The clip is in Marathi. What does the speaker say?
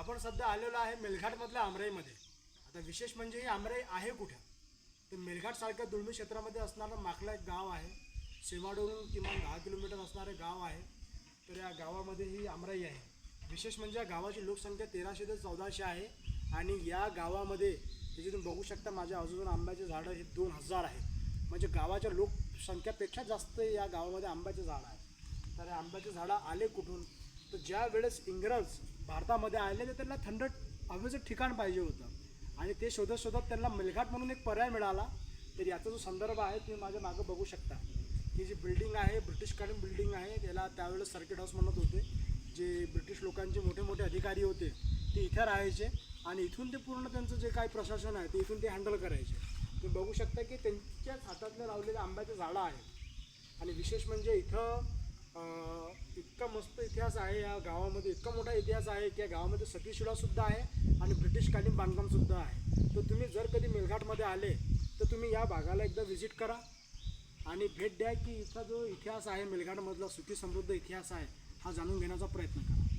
आपण सध्या आलेलो आहे मेलघाटमधल्या आमराईमध्ये. आता विशेष म्हणजे ही आमराई आहे कुठं? तर मेलघाटसारख्या दुर्मिळ क्षेत्रामध्ये असणारं माकला एक गाव आहे. सेवाडवरून किमान दहा किलोमीटर असणारे गाव आहे. तर या गावामध्ये ही आमराई आहे. विशेष म्हणजे या गावाची लोकसंख्या तेराशे ते चौदाशे आहे. आणि या गावामध्ये हे तुम्ही बघू शकता माझ्या आजूबाजूला आंब्याचे झाडं हे दोन हजार आहे म्हणजे गावाच्या लोकसंख्यापेक्षा जास्त या गावामध्ये आंब्याचे झाडं आहे तर आंब्याचे झाडं आले कुठून? तर ज्या वेळेस इंग्रज भारतामध्ये आले तर त्यांना थंड हवेचं ठिकाण पाहिजे होतं. आणि ते शोधत शोधत त्यांना मेलघाट म्हणून एक पर्याय मिळाला. तर याचा जो संदर्भ आहे तुम्ही माझ्या मागं बघू शकता. ही जी बिल्डिंग आहे ब्रिटिशकालीन बिल्डिंग आहे त्याला त्यावेळेस सर्किट हाऊस म्हणत होते. जे ब्रिटिश लोकांचे मोठे मोठे अधिकारी होते ते इथे राहायचे. आणि इथून ते पूर्ण त्यांचं जे काही प्रशासन आहे ते इथून ते हँडल करायचे. तुम्ही बघू शकता की त्यांच्याच हातातले लावलेले आंब्याचे झाडं आहेत. आणि विशेष म्हणजे इथं इतका मस्त इतिहास आहे या गावामध्ये इतका मोठा इतिहास आहे की या गावामध्ये सतीशिळासुद्धा आहे आणि ब्रिटिशकालीन बांधकामसुद्धा आहे. तर तुम्ही जर कधी मेलघाटमध्ये आले तर तुम्ही या भागाला एकदा व्हिजिट करा आणि भेट द्या की इथला जो इतिहास आहे मेलघाटमधला सुखी समृद्ध इतिहास आहे हा जाणून घेण्याचा प्रयत्न करा.